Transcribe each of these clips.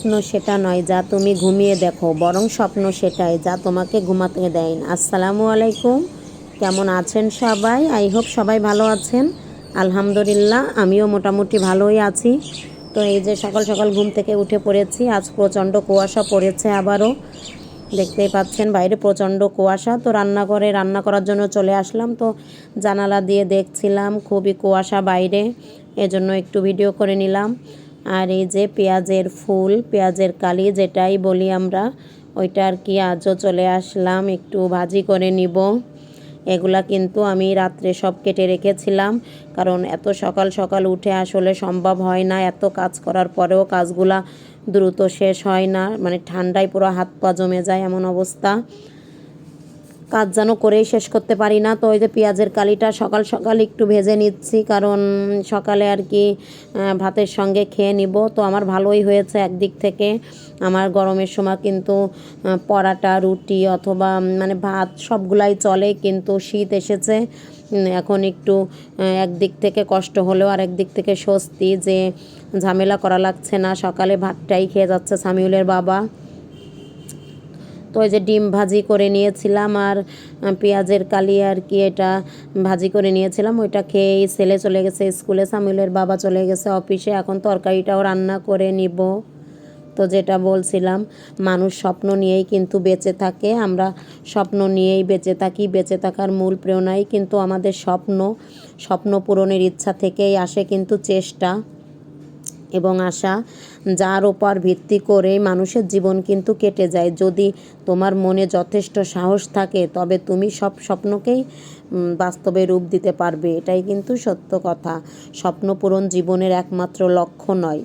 স্বপ্ন সেটা নয়, যা তুমি ঘুমিয়ে দেখো, বরং স্বপ্ন সেটাই, যা তোমাকে ঘুমাতে দেয়। আসসালামু আলাইকুম। কেমন আছেন সবাই? আই হোপ সবাই ভালো আছেন। আলহামদুলিল্লাহ, আমিও মোটামুটি ভালোই আছি। তো এই যে সকাল সকাল ঘুম থেকে উঠে পড়েছি, আজ প্রচণ্ড কুয়াশা পড়েছে আবারও। দেখতেই পাচ্ছেন, বাইরে প্রচণ্ড কুয়াশা। তো রান্নাঘরে রান্না করার জন্য চলে আসলাম। তো জানালা দিয়ে দেখছিলাম, খুবই কুয়াশা বাইরে, এজন্য একটু ভিডিও করে নিলাম। আর এই যে পেঁয়াজের ফুল, পেঁয়াজের কালি যেটাই বলি আমরা, ওইটা আর কি আজও চলে আসলাম, একটু ভাজি করে নিব। এগুলা কিন্তু আমি রাত্রে সব কেটে রেখেছিলাম, কারণ এত সকাল সকাল উঠে আসলে সম্ভব হয় না, এত কাজ করার পরেও কাজগুলা দ্রুত শেষ হয় না মানে ঠান্ডায় পুরো হাত পা জমে যায় এমন অবস্থা। কাজ যেন করেই শেষ করতে পারি না। তো ওই যে পেঁয়াজের কালিটা সকাল সকাল একটু ভেজে নিচ্ছি, কারণ সকালে আর কি ভাতের সঙ্গে খেয়ে নিব। তো আমার ভালোই হয়েছে একদিক থেকে। আমার গরমের সময় কিন্তু পরাটা, রুটি অথবা মানে ভাত সবগুলাই চলে, কিন্তু শীত এসেছে। এখন একটু একদিক থেকে কষ্ট হলেও আর একদিক থেকে স্বস্তি যে ঝামেলা করা লাগছে না। সকালে ভাতটাই খেয়ে যাচ্ছে সামিউলের বাবা। তো ওই যে ডিম ভাজি করে নিয়েছিলাম আর পেঁয়াজের কালি আর কি এটা ভাজি করে নিয়েছিলাম। ওইটা খেয়েই ছেলে চলে গেছে স্কুলে। সামিলের বাবা চলে গেছে অফিসে। এখন তরকারিটাও রান্না করে নিব। তো যেটা বলছিলাম, মানুষ স্বপ্ন নিয়েই কিন্তু বেঁচে থাকে। আমরা স্বপ্ন নিয়েই বেঁচে থাকি। বেঁচে থাকার মূল প্রেরণাই কিন্তু আমাদের স্বপ্ন। স্বপ্ন পূরণের ইচ্ছা থেকেই আসে কিন্তু চেষ্টা। এবং আশা, যার ওপর ভিত্তি করে মানুষের জীবন কিন্তু কেটে যায়। যদি তোমার মনে যথেষ্ট সাহস থাকে, তবে তুমি সব স্বপ্নকেই বাস্তবে রূপ দিতে পারবে। এটাই কিন্তু সত্য কথা। স্বপ্ন পূরণ জীবনের একমাত্র লক্ষ্য নয়।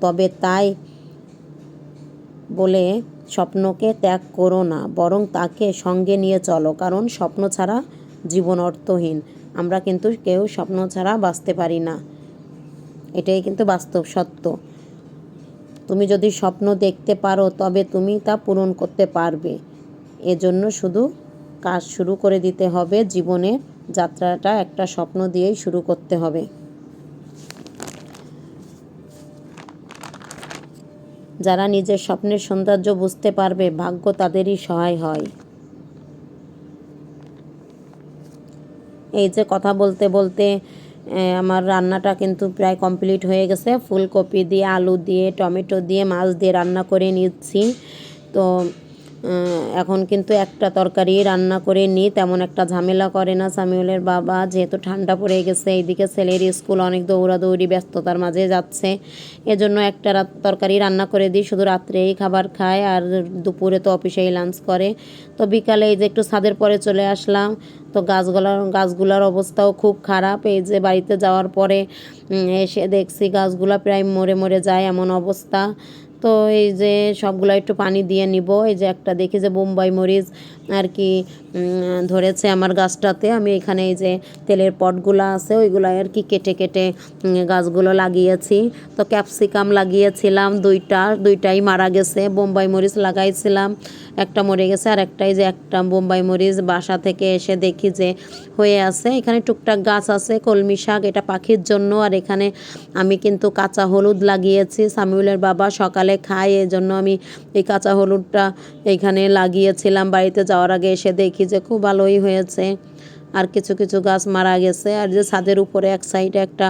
তবে তাই বলে স্বপ্নকে ত্যাগ করো না, বরং তাকে সঙ্গে নিয়ে চলো, কারণ স্বপ্ন ছাড়া জীবন অর্থহীন। আমরা কিন্তু কেউ স্বপ্ন ছাড়া বাঁচতে পারি না। এটাই কিন্তু বাস্তব সত্য। তুমি যদি স্বপ্ন দেখতে পারো, তবে তুমি তা পূরণ করতে পারবে। এজন্য শুধু কাজ শুরু করে দিতে হবে জীবনের যাত্রাটা একটা স্বপ্ন দিয়েই শুরু করতে হবে। যারা নিজের স্বপ্নের সৌন্দর্য বুঝতে পারবে, ভাগ্য তাদেরই সহায় হয়। এই যে কথা বলতে বলতে আমার রান্নাটা কিন্তু প্রায় কমপ্লিট হয়ে গেছে। ফুলকপি দিয়ে, আলু দিয়ে, টমেটো দিয়ে, মাছ দিয়ে রান্না করে নিচ্ছি। তো এখন কিন্তু একটা তরকারি রান্না করে নিই তেমন একটা ঝামেলা করে না সামিউলের বাবা। যেহেতু ঠান্ডা পড়ে গেছে, এইদিকে ছেলের স্কুল অনেক দৌড়াদৌড়ি, ব্যস্ততার মাঝে যাচ্ছে। এজন্য একটা রাত তরকারি রান্না করে দিই, শুধু রাত্রেই খাবার খায় আর দুপুরে তো অফিসেই লাঞ্চ করে। তো বিকালে এই যে একটু ছাদের পরে চলে আসলাম, তো গাছগুলার গাছগুলার অবস্থাও খুব খারাপ। এই যে বাড়িতে যাওয়ার পরে এসে দেখছি গাছগুলা প্রায় মরে মরে যায় এমন অবস্থা। তো এই যে সবগুলো একটু পানি দিয়ে নিব। এই যে একটা দেখি যে বোম্বাই মরিচ আর কি ধরেছে আমার গাছটাতে। আমি এখানে এই যে তেলের পটগুলো আছে, ওইগুলো আর কি কেটে কেটে গাছগুলো লাগিয়েছি। তো ক্যাপসিকাম লাগিয়েছিলাম দুইটা, দুইটাই মারা গেছে। বোম্বাই মরিচ লাগাইছিলাম, একটা মরে গেছে আর একটাই যে একটা বোম্বাই মরিচ বাসা থেকে এসে দেখি যে হয়ে আছে। এখানে টুকটাক গাছ আছে, কলমি শাক, এটা পাখির জন্য। আর এখানে আমি কিন্তু কাঁচা হলুদ লাগিয়েছি। সামিউলের বাবা সকালে খায় এই জন্য আমি এই কাঁচা হলুদটা এখানে লাগিয়েছিলাম। বাড়িতে যাওয়ার আগে এসে দেখি যে খুব ভালোই হয়েছে। আর কিছু কিছু গাছ মারা গেছে। আর যে ছাদের উপরে এক সাইডে একটা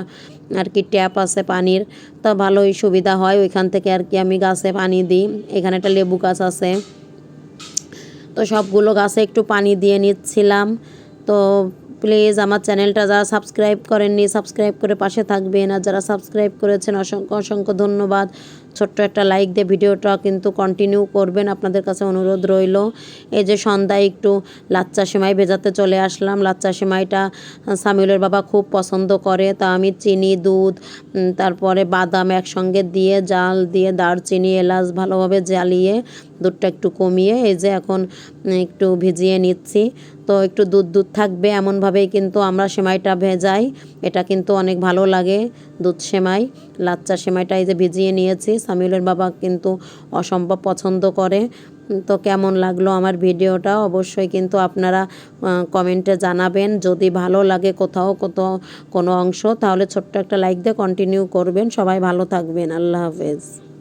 আর কি ট্যাপ আছে পানির, তো ভালোই সুবিধা হয়। ওইখান থেকে আর কি আমি গাছে পানি দিই। এখানে একটা লেবু গাছ আছে। তো সবগুলো গাছে একটু পানি দিয়ে নিচ্ছিলাম। তো প্লিজ আমার চ্যানেলটা যারা সাবস্ক্রাইব করেননি সাবস্ক্রাইব করে পাশে থাকবেন। আর যারা সাবস্ক্রাইব করেছেন, অসংখ্য অসংখ্য ধন্যবাদ। ছোট্ট একটা লাইক দিয়ে ভিডিওটা কিন্তু কন্টিনিউ করবেন, আপনাদের কাছে অনুরোধ রইল। এই যে সন্ধ্যায় একটু লাচ্চা সেমাই ভেজাতে চলে আসলাম। লাচ্চা সেমাইটা সামিউলের বাবা খুব পছন্দ করে। তা আমি চিনি, দুধ তারপরে বাদাম একসঙ্গে দিয়ে, জাল দিয়ে, দারচিনি, এলাচ ভালোভাবে জ্বালিয়ে দুধটা একটু কমিয়ে এই যে এখন একটু ভিজিয়ে নিচ্ছি। তো একটু দুধ দুধ থাকবে এমনভাবেই কিন্তু আমরা সেমাইটা ভেজাই। এটা কিন্তু অনেক ভালো লাগে দুধ সেমাই। লাচ্চা সেমাইটা এই যে ভিজিয়ে নিয়েছি। সামিউলের বাবা কিন্তু অসম্ভব পছন্দ করে। তো কেমন লাগল আমার ভিডিওটা অবশ্যই কিন্তু আপনারা কমেন্টে জানাবেন। যদি ভালো লাগে কোথাও কোথাও কোনো অংশ, তাহলে ছোট্ট একটা লাইক দিয়ে কন্টিনিউ করবেন। সবাই ভালো থাকবেন। আল্লাহ হাফেজ।